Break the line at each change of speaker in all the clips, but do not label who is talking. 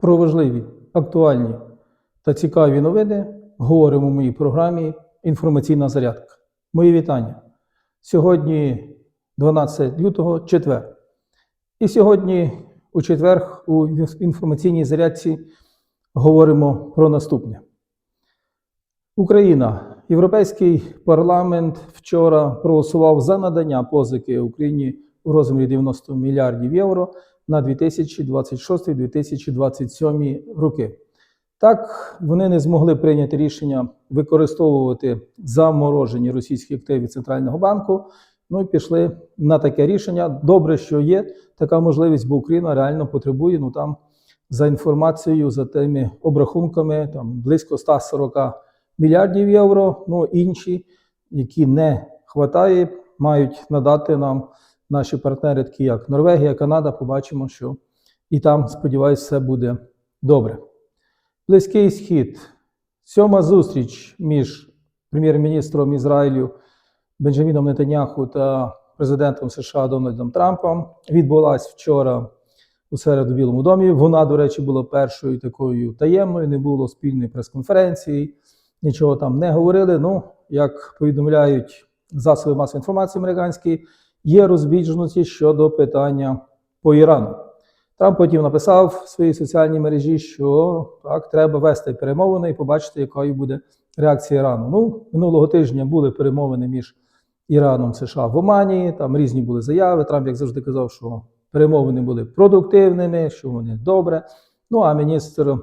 Про важливі, актуальні та цікаві новини говоримо в моїй програмі Інформаційна зарядка. Мої вітання. Сьогодні 12 лютого, четвер. І сьогодні, у четвер, у інформаційній зарядці говоримо про наступне. Україна, Європейський парламент вчора проголосував за надання позики Україні у розмірі 90 мільярдів євро на 2026-2027 роки. Так, вони не змогли прийняти рішення використовувати заморожені російські активи Центрального банку. Ну і пішли на таке рішення. Добре, що є така можливість, бо Україна реально потребує. Ну там за інформацією, за тими обрахунками, там близько 140 мільярдів євро. Ну інші, які не вистачає, мають надати нам наші партнери, такі як Норвегія, Канада. Побачимо, що і там, сподіваюся, все буде добре. Близький схід. Сьома зустріч між прем'єр-міністром Ізраїлю Бенджаміном Нетаняху та президентом США Дональдом Трампом відбулась вчора у середу в Білому домі. Вона, до речі, була першою такою таємною, не було спільної прес-конференції, нічого там не говорили. Ну, як повідомляють засоби масової інформації американські, є розбіжності щодо питання по Ірану. Трамп потім написав в своїй соціальній мережі, що так, треба вести перемовини і побачити, якою буде реакція Ірану. Ну, минулого тижня були перемовини між Іраном США в Омані. Там різні були заяви. Трамп, як завжди, казав, що перемовини були продуктивними, що вони добре. Ну а міністр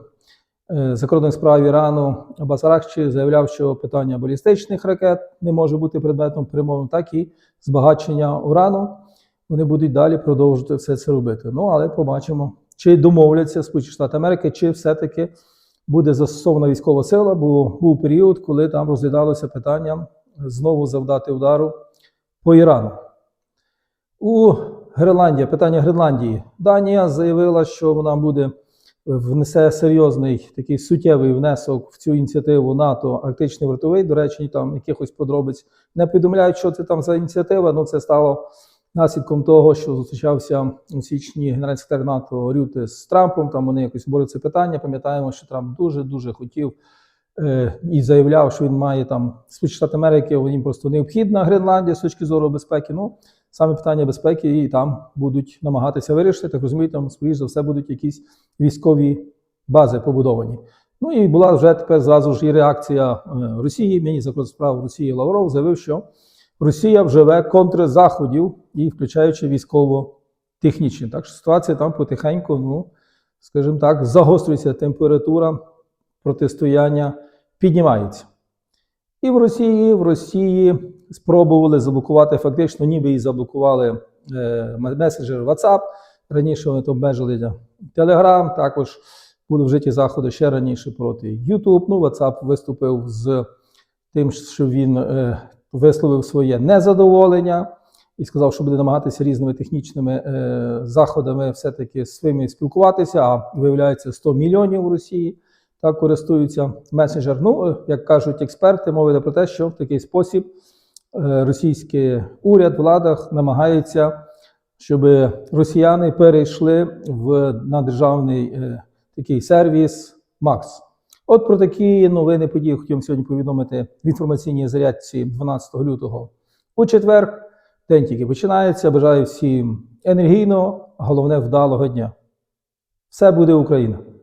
закордонних справ Ірану Аббас Аракчі заявляв, що питання балістичних ракет не може бути предметом перемовин, так і збагачення урану. Вони будуть далі продовжувати все це робити. Ну, але побачимо, чи домовляться Сполучені Штати Америки, чи все-таки буде застосована військова сила, бо був період, коли там розглядалося питання знову завдати удару по Ірану. У Гренландії, питання Гренландії. Данія заявила, що вона буде внесе серйозний такий суттєвий внесок в цю ініціативу НАТО Арктичний вартовий. До речі, там якихось подробиць не повідомляють, що це там за ініціатива. Ну це стало наслідком того, що зустрічався у січні генеральний секретар НАТО Рюте з Трампом. Там вони якось борють це питання. Пам'ятаємо, що Трамп дуже дуже хотів е, і заявляв, що він має там Сполучені Штати Америки, їм просто необхідна Гренландія з точки зору безпеки. Ну саме питання безпеки і там будуть намагатися вирішити. Так розумію, там скоріш за все будуть якісь військові бази побудовані. Ну і була вже тепер зразу ж і реакція е, Росії. Закон справ Росії Лавров заявив, що Росія вживе контрзаходів і включаючи військово-технічні. Так що ситуація там потихеньку, ну, скажімо так, загострюється температура протистояння піднімається. І в Росії, в Росії спробували заблокувати, фактично, ніби і заблокували е, месенджер WhatsApp. Раніше вони обмежили Telegram, також були вжиті заходи ще раніше проти YouTube. Ну, WhatsApp виступив з тим, що він е, висловив своє незадоволення і сказав, що буде намагатися різними технічними е, заходами все-таки своїми спілкуватися. А виявляється, 100 мільйонів у Росії так користуються месенджер. Ну, е, як кажуть експерти, йде про те, що в такий спосіб е, російський уряд, влада намагається, щоб росіяни перейшли в на державний е, такий сервіс МАКС. От про такі новини події хотів сьогодні повідомити в інформаційній зарядці 12 лютого у четвер. День тільки починається. Бажаю всім енергійного, головне вдалого дня. Все буде Україна!